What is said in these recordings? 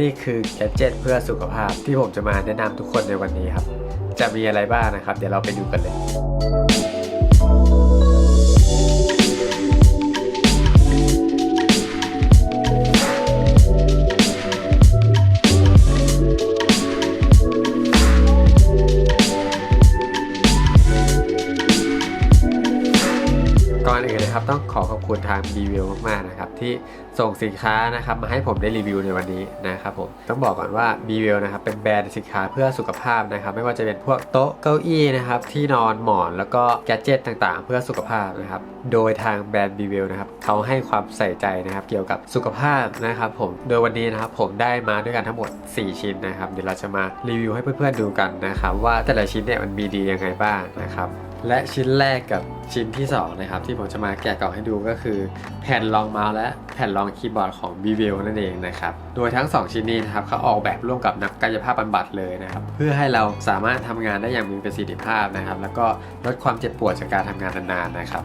นี่คือแกจิตเพื่อสุขภาพที่ผมจะมาแนะนำทุกคนในวันนี้ครับ จะมีอะไรบ้างนะครับ เดี๋ยวเราไปดูกันเลย ก่อนอื่นนะครับต้องขอขอบคุณทาง b ีวิวมาก ที่ส่งสินค้านะครับมาให้ผมได้รีวิวในวันนี้นะครับผมต้องบอกก่อนว่า b ีวิวนะครับเป็นแบรนด์สินค้าเพื่อสุขภาพนะครับไม่ว่าจะเป็นพวกโต๊ะเก้าอี้นะครับที่นอนหมอนแล้วก็แกดเจตต่างๆ เพื่อสุขภาพนะครับโดยทางแบรนด์ b ีวิวนะครับเขาให้ความใส่ใจนะครับเกี่ยวกับสุขภาพนะครับผมโดยวันนี้นะครับผมได้มาด้วยกันทั้งหมด 4 ชิ้นนะครับเดี๋ยวเราจะมารีวิวให้เพื่อนๆดูกันนะครับว่าแต่ละชิ้นเนี่ยมันมีดียังไงบ้างนะครับ และชิ้นแรกกับชิ้นที่ 2 นะครับ ที่ผมจะมาแกะกล่องให้ดูก็คือ แผ่นรองเมาส์และแผ่นรองคีย์บอร์ดของ b ีวิวนั่นเองนะครับ โดยทั้ง 2 ชิ้นนี้นะครับเขาออกแบบร่วมกับนักกายภาพบำบัดเลยนะครับ เพื่อให้เราสามารถทำงานได้อย่างมีประสิทธิภาพนะครับ แล้วก็ลดความเจ็บปวดจากการทำงานนานๆนะครับ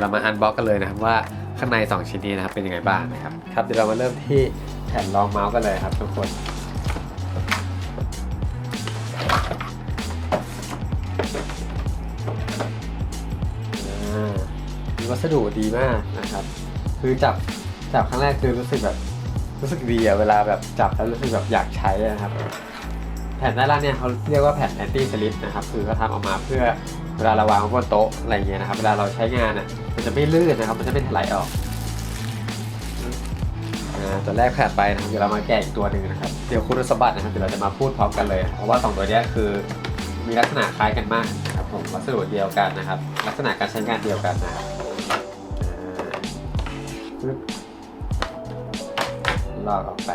เรามาอันบ็อกกันเลยนะครับว่าข้างใน 2 ชิ้นนี้นะครับเป็นยังไงบ้างนะครับครับเดี๋ยวเรามาเริ่มที่แผ่นรองเมาส์กันเลยครับทุกคน สดุดีมากนะครับ คือจับจับครั้งแรกคือรู้สึกแบบรู้สึกดีอะเวลาแบบจับแล้วรู้สึกแบบอยากใช้นะครับ แผ่นด้านล่างเนี่ยเขาเรียกว่าแผ่นแอนตี้สลิปนะครับคือเขาทำออกมาเพื่อเวลาเราวางบนโต๊ะอะไรเงี้ยนะครับ เวลาเราใช้งานอะมันจะไม่ลื่นนะครับ มันจะไม่ถลายออกอ่าตัวแรกแผ่นไปนะครับเดี๋ยวเรามาแกะอีกตัวหนึ่งนะครับเดี๋ยวคุณสมบัตินะครับเดี๋ยวเราจะมาพูดพร้อมกันเลย เพราะว่าสองตัวนี้คือมีลักษณะคล้ายกันมากนะครับผมวัสดุเดียวกันนะครับ ลักษณะการใช้งานเดียวกันนะครับ ปึ๊บลอกออกไป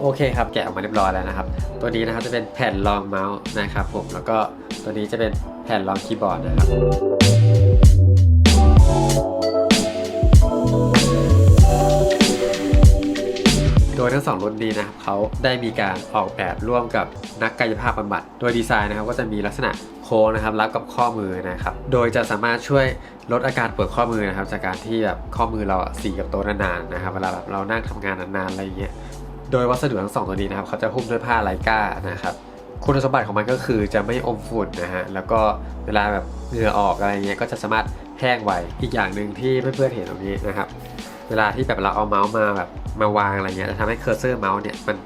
โอเคครับแกะออกมาเรียบร้อยแล้วนะครับ ตัวนี้นะครับจะเป็นแผ่นรองเมาส์นะครับผมแล้วก็ตัวนี้จะเป็นแผ่นรองคีย์บอร์ดนะครับ ยทั้งสองรุ่นนี้นะครับเขาได้มีการออกแบบร่วมกับนักกายภาพบำบัด โดยดีไซน์นะครับก็จะมีลักษณะโค้งนะครับรับกับข้อมือนะครับ โดยจะสามารถช่วยลดอาการปวดข้อมือนะครับ จากการที่แบบข้อมือเราสีกับโต๊ะนานๆนะครับ เวลาแบบเรานั่งทำงานนานๆอะไรอย่างเงี้ย โดยวัสดุทั้งสองตัวนี้นะครับเขาจะหุ้มด้วยผ้าไลกานะครับคุณสมบัติของมันก็คือจะไม่อมฝุ่นนะฮะ แล้วก็เวลาแบบเหงื่อออกอะไรเงี้ยก็จะสามารถแห้งไว อีกอย่างหนึ่งที่เพื่อนๆเห็นตรงนี้นะครับ เวลาที่แบบเราเอาเมาส์มาแบบมาวางอะไรเงี้ยจะทำให้เคอร์เซอร์เมาส์เนี่ยมัน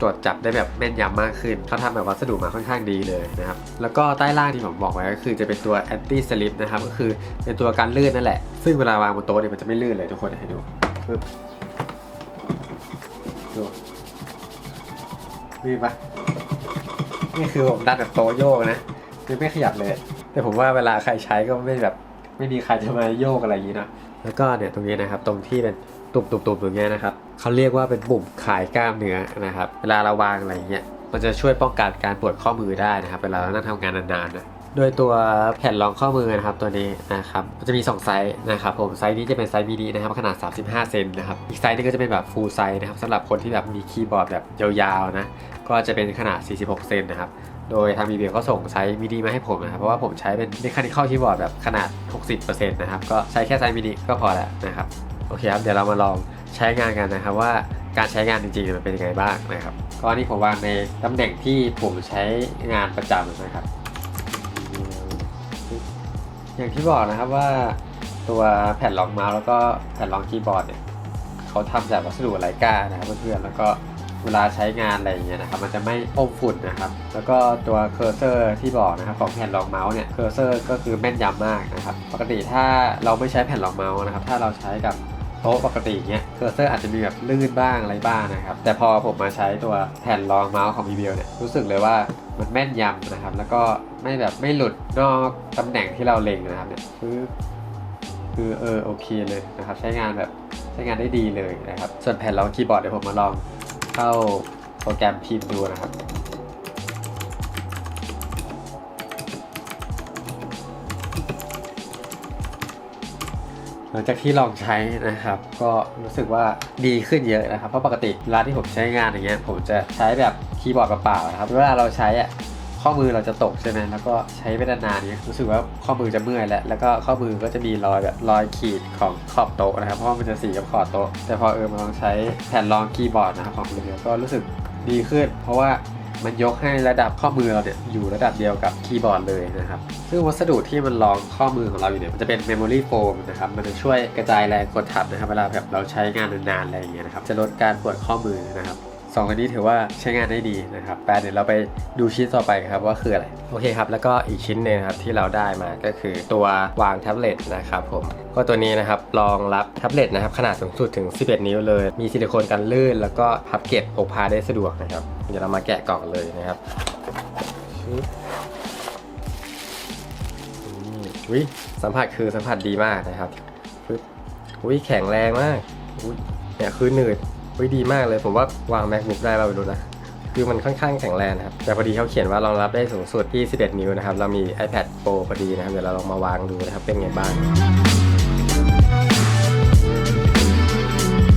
ตรวจจับได้แบบแม่นยำมากขึ้นเขาทำแบบวัสดุมาค่อนข้างดีเลยนะครับ แล้วก็ใต้ล่างที่ผมบอกไว้ก็คือจะเป็นตัว anti slip นะครับ ก็คือเป็นตัวการลื่นนั่นแหละ ซึ่งเวลาวางบนโต๊ะเนี่ยมันจะไม่ลื่นเลยทุกคนให้ดูปึ๊บดูลื่ปะนี่คือผมดันแบบโต๊ะโยกนะคือไม่ขยับเลย แต่ผมว่าเวลาใครใช้ก็ไม่แบบ ไม่มีใครจะมาโยกอะไรอย่างนี้นะแล้วก็เนี่ยตรงนี้นะครับตรงที่เป็นตุ่มๆๆตรงเนี้ยนะครับเขาเรียกว่าเป็นปุ่มขายกล้ามเนื้อนะครับ เวลาเราวางอะไรเงี้ยมันจะช่วยป้องกันการปวดข้อมือได้นะครับ เวลาเรานั่งทำงานนานๆนะ โดยตัวแผ่นรองข้อมือนะครับตัวนี้นะครับจะมี2ไซส์นะครับผมไซส์นี้จะเป็นไซส์มินินะครับขนาด 35 เซนนะครับอีกไซส์หนึงก็จะเป็นแบบฟูลไซส์นะครับสำหรับคนที่แบบมีคีย์บอร์ดแบบยาวๆนะก็จะเป็นขนาด 46 เซนนะครับโดยทาง b ีเก็ส่งไซส์มินิมาให้ผมนะครับเพราะว่าผมใช้เป็น Mechanical Keyboard แบบขนาด 60%นะครับก็ใช้แค่ไซส์มินิก็พอแล้วนะครับโอเคครับเดี๋ยวเรามาลองใช้งานกันนะครับว่าการใช้งานจริงๆมันเป็นยังไงบ้างนะครับก็อันนี้ผมวางในตำแหน่งที่ผมใช้งานประจำนะครับ อย่างที่บอกนะครับว่าตัวแผ่นรองเมาส์แล้วก็แผ่นรองคีย์บอร์ดเนี่ยเขาทำจากวัสดุไลกานะครับเพื่อนๆแล้วก็เวลาใช้งานอะไรอย่างเงี้ยนะครับมันจะไม่อมฝุ่นนะครับ แล้วก็ตัวเคอร์เซอร์ที่บอกนะครับของแผ่นรองเมาส์เนี่ยเคอร์เซอร์ก็คือแม่นยำมากนะครับ ปกติถ้าเราไม่ใช้แผ่นรองเมาส์นะครับ ถ้าเราใช้กับโต๊ะปกติเงี้ยเคอร์เซอร์อาจจะมีแบบลื่นบ้างอะไรบ้างนะครับ แต่พอผมมาใช้ตัวแผ่นรองเมาส์ของ b ีเเนี่ยรู้สึกเลยว่า มันแม่นยำนะครับ แล้วก็ไม่แบบไม่หลุดนอกตำแหน่งที่เราเล็งนะครับเนี่ยคือคือเออโอเคเลยนะครับ ใช้งานแบบใช้งานได้ดีเลยนะครับ ส่วนแผ่นรองคีย์บอร์ดเดี๋ยวผมมาลองเข้าโปรแกรมพิมพ์ดูนะครับ หลังจากที่ลองใช้นะครับ ก็รู้สึกว่าดีขึ้นเยอะนะครับ เพราะปกติเวลาที่ผมใช้งานอย่างเงี้ยผมจะใช้แบบคีย์บอร์ดเปล่าๆนะครับเวลาเราใช้อะข้อมือเราจะตกใช่ไหมแล้วก็ใช้ไปนานๆเนี่ยรู้สึกว่าข้อมือจะเมื่อยแล้วแล้วก็ข้อมือก็จะมีรอยแบบรอยขีดของขอบโต๊ะนะครับ เพราะมันจะสีกับขอบโต๊ะแต่พอเออมาลองใช้แผ่นรองคีย์บอร์ดนะครับของเรียก็รู้สึกดีขึ้น เพราะว่า มันยกให้ระดับข้อมือเราเนี่ยอยู่ระดับเดียวกับคีย์บอร์ดเลยนะครับ ซึ่งวัสดุที่มันรองข้อมือของเราอยู่เนี่ยมันจะเป็นเมมโมรี่โฟมนะครับ มันจะช่วยกระจายแรงกดทับนะครับ เวลาแบบเราใช้งานนานๆอะไรอย่างเงี้ยนะครับ จะลดการปวดข้อมือนะครับ สองอันนี้ถือว่าใช้งานได้ดีนะครับแปเดี๋ยวเราไปดูชิ้นต่อไปครับว่าคืออะไร โอเคครับ แล้วก็อีกชิ้นหนึ่งครับที่เราได้มาก็คือตัววางแท็บเล็ตนะครับผมก็ตัวนี้นะครับรองรับแท็บเล็ตนะครับขนาดสูงสุดถึง 11 นิ้วเลย มีซิลิโคนกันลื่น แล้วก็พับเก็บพกพาได้สะดวกนะครับ เดี๋ยวเรามาแกะกล่องเลยนะครับชึบวิสัมผัสคือสัมผัสดีมากนะครับปึ๊บวิแข็งแรงมากอุ๊ยเนี่ยคือหนืด วิดีมากเลย ผมว่าวาง macbook ได้เราไปดูนะ คือมันค่อนข้างแข็งแรงนะครับ แต่พอดีเขาเขียนว่ารองรับได้สูงสุดที่ 11 นิ้วนะครับ เรามี iPad Pro พอดีนะครับ เดี๋ยวเราลองมาวางดูนะครับ เป็นไงบ้าง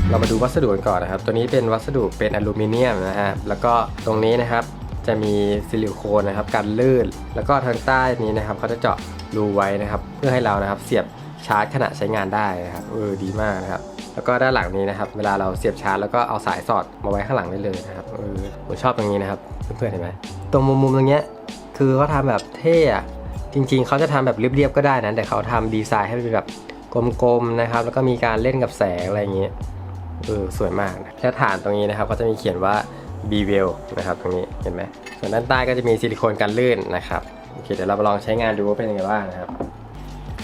เรามาดูวัสดุกันก่อนนะครับ ตัวนี้เป็นวัสดุเป็นอลูมิเนียมนะฮะ แล้วก็ตรงนี้นะครับจะมีซิลิโคนนะครับกันลื่น แล้วก็ทางใต้นี้นะครับเขาจะเจาะรูไว้นะครับ เพื่อให้เรานะครับเสียบชาร์จขณะใช้งานได้นะครับเออดีมากนะครับ แล้วก็ด้านหลังนี้นะครับ เวลาเราเสียบชาร์จแล้วก็เอาสายสอดมาไว้ข้างหลังได้เลยนะครับเออผมชอบตรงนี้นะครับเพื่อนๆเห็นไหมตรงมุมๆตรงเนี้ยคือเขาทำแบบเท่อะจริง ๆเขาจะทำแบบเรียบๆก็ได้นะแต่เขาทำดีไซน์ให้เป็นแบบกลมๆนะครับ แล้วก็มีการเล่นกับแสงอะไรอย่างเงี้ยเออสวยมากนะแค่ฐานตรงนี้นะครับก็จะมีเขียนว่า b w e l นะครับตรงนี้เห็นไหมส่วนด้านใต้ก็จะมีซิลิโคนกันลื่นนะครับโอเคเดี๋ยวเรามาลองใช้งานดูว่าเป็นยังไงบ้างนะครับ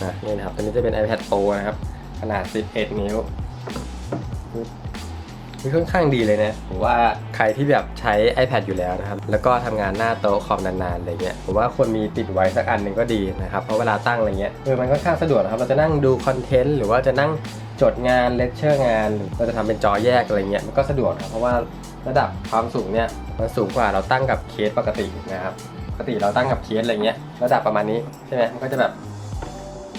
นะนี่นะครับตัวนี้จะเป็น iPad Pro นะครับ ขนาด 11 นิ้ว นี่ค่อนข้างดีเลยนะผมว่าใครที่แบบใช้ iPad อยู่แล้วนะครับ แล้วก็ทำงานหน้าโต๊ะคอมนานๆอะไรเงี้ยผมว่าควรมีติดไว้สักอันหนึ่งก็ดีนะครับ เพราะเวลาตั้งอะไรเงี้ยเออมันค่อนข้างสะดวกนะครับ เราจะนั่งดูคอนเทนต์หรือว่าจะนั่งจดงานเลคเชอร์งานหรือเราจะทำเป็นจอแยกอะไรเงี้ยมันก็สะดวกนะครับเพราะว่าระดับความสูงเนี่ยมันสูงกว่าเราตั้งกับเคสปกตินะครับปกติเราตั้งกับเคสอะไรเงี้ยระดับประมาณนี้ใช่ไหมมันก็จะแบบ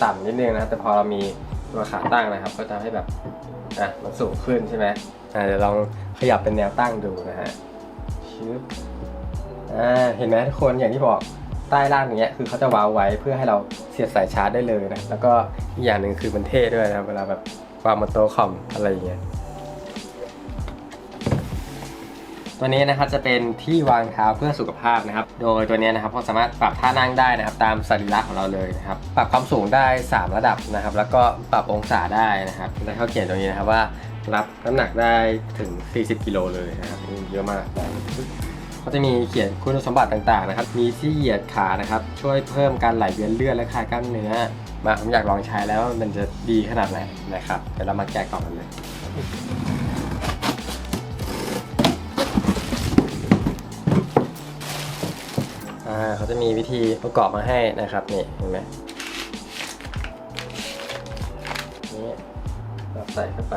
ต่ำนิดนึงนะแต่พอเรามี ตัวขาตั้งนะครับ ก็จะให้แบบอะมันสูงขึ้นใช่ไหมอะเดี๋ยวลองขยับเป็นแนวตั้งดูนะฮะชึบอ่าเห็นไหมทุกคนอย่างที่บอกใต้ล่างอย่างเงี้ยคือเขาจะวาวไว้เพื่อให้เราเสียบสายชาร์จได้เลยนะแล้วก็อีกอย่างหนึ่งคือมันเท่ด้วยนะเวลาแบบวางบนโต๊ะคอมอะไรอย่างเงี้ย ตัวนี้นะครับจะเป็นที่วางเท้าเพื่อสุขภาพนะครับ โดยตัวนี้นะครับเราสามารถปรับท่านั่งได้นะครับ ตามสรีระของเราเลยนะครับ ปรับความสูงได้ 3 ระดับนะครับ แล้วก็ปรับองศาได้นะครับแล้วเขาเขียนตรงนี้นะครับว่ารับน้ำหนักได้ถึง 40 กิโลเลยนะครับเยอะมากเขาจะมีเขียนคุณสมบัติต่างๆนะครับ มีที่เหยียดขานะครับ ช่วยเพิ่มการไหลเวียนเลือดและคลายกล้ามเนื้อ มาผมอยากลองใช้แล้วมันจะดีขนาดไหนนะครับ เดี๋ยวเรามาแกะกล่องกันเลย เขาจะมีวิธีประกอบมาให้นะครับนี่เห็นไหมนี่เราใส่เข้าไป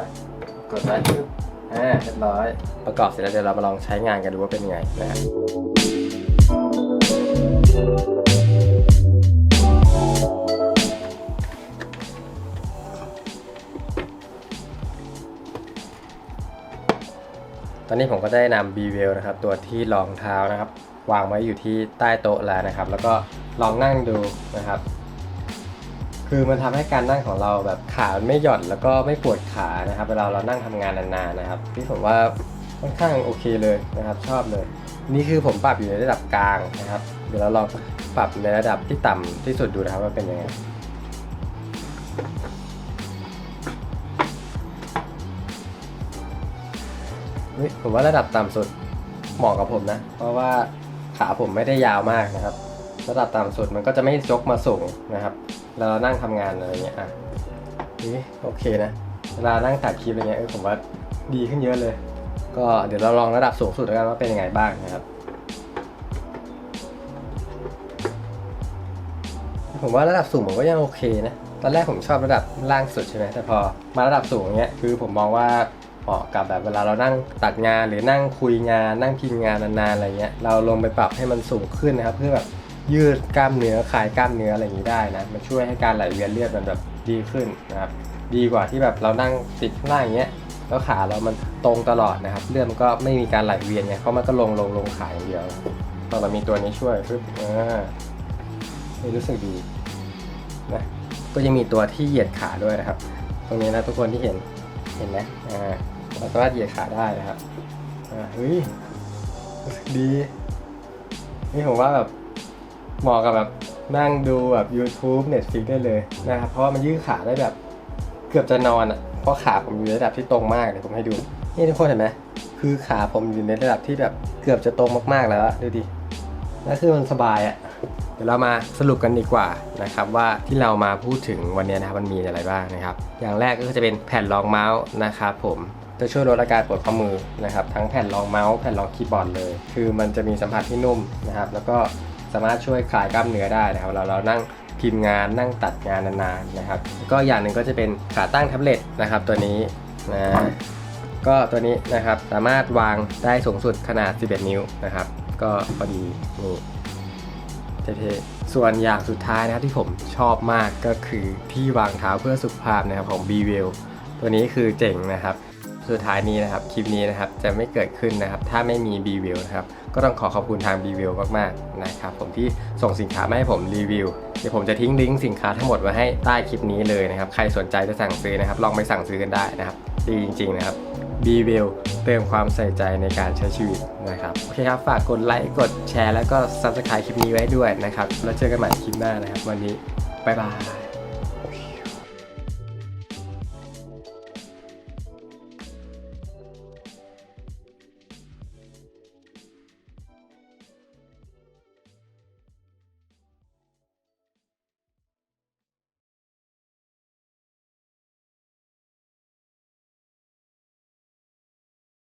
กดไว้ปึ๊บอ่าเรียบร้อย ประกอบเสร็จแล้วเดี๋ยวเรามาลองใช้งานกันดูว่าเป็นยังไงนะครับตอนนี้ผมก็ได้นำ b w e l นะครับ ตัวที่รองเท้านะครับ วางไว้อยู่ที่ใต้โต๊ะแล้วนะครับ แล้วก็ลองนั่งดูนะครับ คือมันทำให้การนั่งของเราแบบขาไม่หย่อนแล้วก็ไม่ปวดขานะครับ เวลาเรานั่งทำงานนานๆนะครับที่ผมว่าค่อนข้างโอเคเลยนะครับ ชอบเลย นี่คือผมปรับอยู่ในระดับกลางนะครับ เดี๋ยวเราลองปรับในระดับที่ต่ำที่สุดดูนะครับว่าเป็นยังไงเฮ้ยผมว่าระดับต่ำสุดเหมาะกับผมนะ เพราะว่า ขาผมไม่ได้ยาวมากนะครับ ระดับต่ำสุดมันก็จะไม่ยกมาสูงนะครับแล้วเรานั่งทำงานอะไรเงี้ยอะนี่โอเคนะ เวลานั่งถ่ายคลิปอะไรเงี้ยเออผมว่าดีขึ้นเยอะเลย ก็เดี๋ยวเราลองระดับสูงสุดแล้วกันว่าเป็นยังไงบ้างนะครับผมว่าระดับสูงผมก็ยังโอเคนะ ตอนแรกผมชอบระดับล่างสุดใช่ไหมแต่พอมาระดับสูงเนี้ยคือผมมองว่า เหมาะกับแบบเวลาเรานั่งตัดงานหรือนั่งคุยงาน นั่งพิมพ์งานนานๆอะไรเงี้ยเราลงไปปรับให้มันสูงขึ้นนะครับ เพื่อแบบยืดกล้ามเนื้อคลายกล้ามเนื้ออะไรอย่างนี้ได้นะมันช่วยให้การไหลเวียนเลือดมันแบบดีขึ้นนะครับดีกว่าที่แบบเรานั่งติดข้างล่างอย่างเงี้ยแล้วขาเรามันตรงตลอดนะครับ เลือดมันก็ไม่มีการไหลเวียนไงเพราะมันก็ลงลงลงขาอย่างเดียวตอนเรามีตัวนี้ช่วยปึ๊บอ่ารู้สึกดีนะก็ยังมีตัวที่เหยียดขาด้วยนะครับ ตรงนี้นะทุกคนที่เห็นเห็นไหมอ่า เราสามารถเหยียดขาได้นะครับอ่าเฮ้ยรู้สึกดี นี่ผมว่าแบบเหมาะกับแบบนั่งดูแบบ YouTube Netflix ได้เลยนะครับ เพราะว่ามันยืดขาได้แบบเกือบจะนอนอะ เพราะขาผมอยู่ในระดับที่ตรงมากเลยผมให้ดู นี่ทุกคนเห็นไหมคือขาผมอยู่ในระดับที่แบบเกือบจะตรงมากๆแล้วดูดิแล้วคือมันสบายอะ เดี๋ยวเรามาสรุปกันดีกว่านะครับว่าที่เรามาพูดถึงวันนี้นะครับมันมีอะไรบ้างนะครับ อย่างแรกก็จะเป็นแผ่นรองเมาส์นะครับผม จะช่วยลดอาการปวดข้อมือนะครับทั้งแผ่นรองเมาส์แผ่นรองคีย์บอร์ดเลย คือมันจะมีสัมผัสที่นุ่มนะครับ แล้วก็สามารถช่วยคลายกล้ามเนื้อได้นะครับเราเรานั่งพิมพ์งานนั่งตัดงานนานๆนะครับ ก็อย่างหนึ่งก็จะเป็นขาตั้งแท็บเล็ตนะครับ ตัวนี้นะก็ตัวนี้นะครับสามารถวางได้สูงสุดขนาด 11 นิ้วนะครับ ก็พอดีนี่เท่ๆส่วนอย่างสุดท้ายนะครับที่ผมชอบมากก็คือที่วางเท้าเพื่อสุขภาพนะครับของ b w e l ตัวนี้คือเจ๋งนะครับ สุดท้ายนี้นะครับ คลิปนี้นะครับจะไม่เกิดขึ้นนะครับ ถ้าไม่มี b w e l นะครับ ก็ต้องขอขอบคุณทาง b w e l มากๆนะครับ ผมที่ส่งสินค้ามาให้ผมรีวิว เดี๋ยวผมจะทิ้งลิงก์สินค้าทั้งหมดไว้ให้ใต้คลิปนี้เลยนะครับ ใครสนใจจะสั่งซื้อนะครับ ลองไปสั่งซื้อกันได้นะครับ ดีจริง ๆ นะครับ b w e l เติมความใส่ใจในการใช้ชีวิตนะครับ โอเคครับ ฝากกดไลค์ กดแชร์ แล้วก็ subscribe คลิปนี้ไว้ด้วยนะครับ แล้วเจอกันใหม่คลิปหน้านะครับ วันนี้บ๊ายบาย